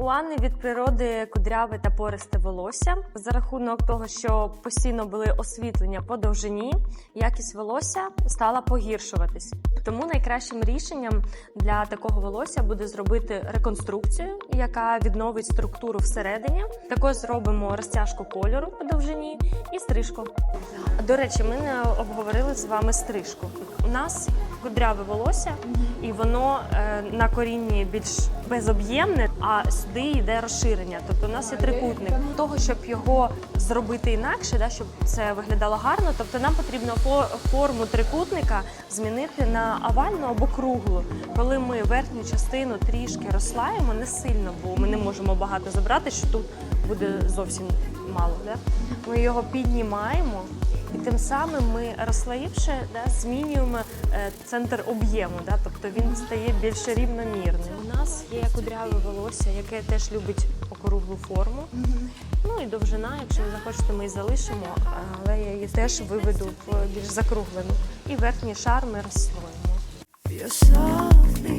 У Анни від природи кудряве та пористе волосся. За рахунок того, що постійно були освітлення по довжині, якість волосся стала погіршуватись. Тому найкращим рішенням для такого волосся буде зробити реконструкцію, яка відновить структуру всередині. Також зробимо розтяжку кольору по довжині і стрижку. До речі, ми не обговорили з вами стрижку. У нас кудряве волосся, і воно е, на корінні більш безоб'ємне, а сюди йде розширення. Тобто у нас є трикутник. Того, щоб його зробити інакше, да, щоб це виглядало гарно, тобто нам потрібно фо- форму трикутника змінити на овальну або круглу. Коли ми верхню частину трішки розслаємо, не сильно, бо ми не можемо багато забрати, що тут буде зовсім мало. Да? Ми його піднімаємо. І тим самим ми розслоївши, да, змінюємо е, центр об'єму, да, тобто він стає більш рівномірним. У нас є кудряве волосся, яке теж любить округлу форму. Ну і довжина, якщо ви захочете, ми її залишимо, але я її теж виведу в більш закруглену. І верхній шар ми розслоїмо. yourself.